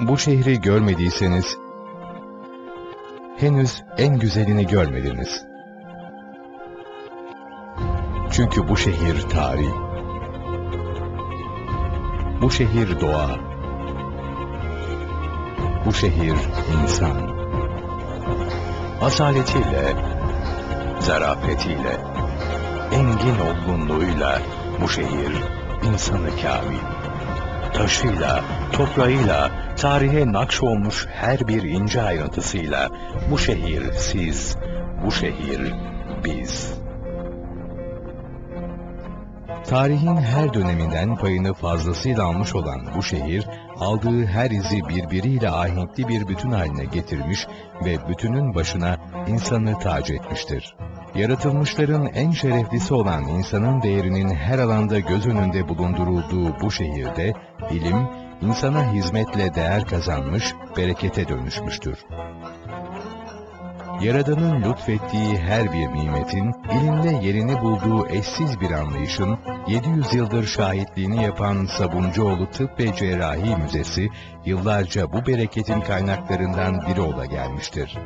Bu şehri görmediyseniz, henüz en güzelini görmediniz. Çünkü bu şehir tarih, bu şehir doğa, bu şehir insan. Asaletiyle, zarafetiyle, engin olgunluğuyla bu şehir insanı kamil. Taşıyla, toprağıyla, tarihe nakş olmuş her bir ince ayrıntısıyla bu şehir siz, bu şehir biz. Tarihin her döneminden payını fazlasıyla almış olan bu şehir, aldığı her izi birbiriyle ahenkli bir bütün haline getirmiş ve bütünün başına insanı tac etmiştir. Yaratılmışların en şereflisi olan insanın değerinin her alanda göz önünde bulundurulduğu bu şehirde, ilim, insana hizmetle değer kazanmış, berekete dönüşmüştür. Yaradan'ın lütfettiği her bir nimetin, ilimde yerini bulduğu eşsiz bir anlayışın, 700 yıldır şahitliğini yapan Sabuncuoğlu Tıp ve Cerrahi Müzesi, yıllarca bu bereketin kaynaklarından biri ola gelmiştir.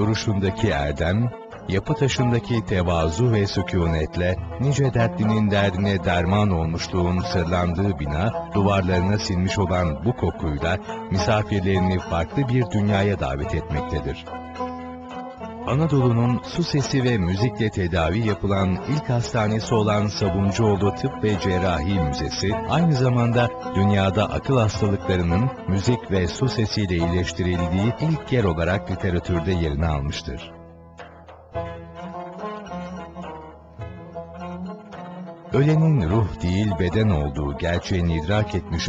Duruşundaki erdem, yapı taşındaki tevazu ve sükunetle nice dertlinin derdine derman olmuşluğun sırlandığı bina, duvarlarına sinmiş olan bu kokuyla misafirlerini farklı bir dünyaya davet etmektedir. Anadolu'nun su sesi ve müzikle tedavi yapılan ilk hastanesi olan Sabuncuoğlu Tıp ve Cerrahi Müzesi, aynı zamanda dünyada akıl hastalıklarının müzik ve su sesiyle iyileştirildiği ilk yer olarak literatürde yerini almıştır. Ölenin ruh değil beden olduğu gerçeğini idrak etmiş